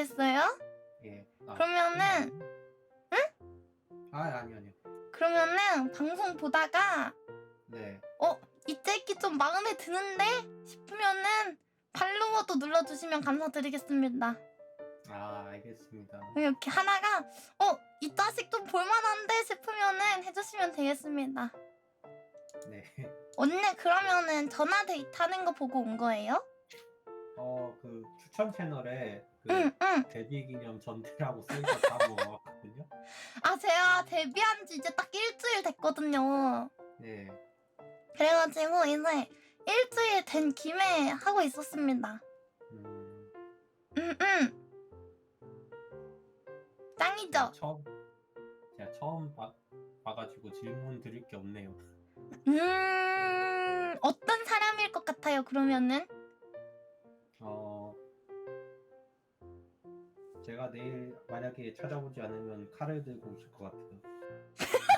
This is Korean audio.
알겠어요? 예. 아, 그러면은 아 아니 아니요. 그러면은 방송 보다가 네. 이 짤기 좀 마음에 드는데 싶으면은 팔로워도 눌러주시면 감사드리겠습니다. 아 알겠습니다. 이렇게 하나가 어 이 자식 좀 볼만한데 싶으면은 해주시면 되겠습니다. 네. 언니 그러면은 전화 데이트 하는 거 보고 온 거예요? 어 그 추천 채널에 그. 데뷔 기념 전태라고 다 모아왔거든요. 아 제가 데뷔한 지 이제 딱 일주일 됐거든요. 네. 그래가지고 이제 일주일 된 김에 하고 있었습니다. 음, 응 응. 짱이죠? 처음 제가 처음 봐, 봐가지고 질문 드릴 게 없네요. 음 어떤 사람일 것 같아요 그러면은? 제가 내일 만약에 찾아오지 않으면 칼을 들고 오실 것 같아요.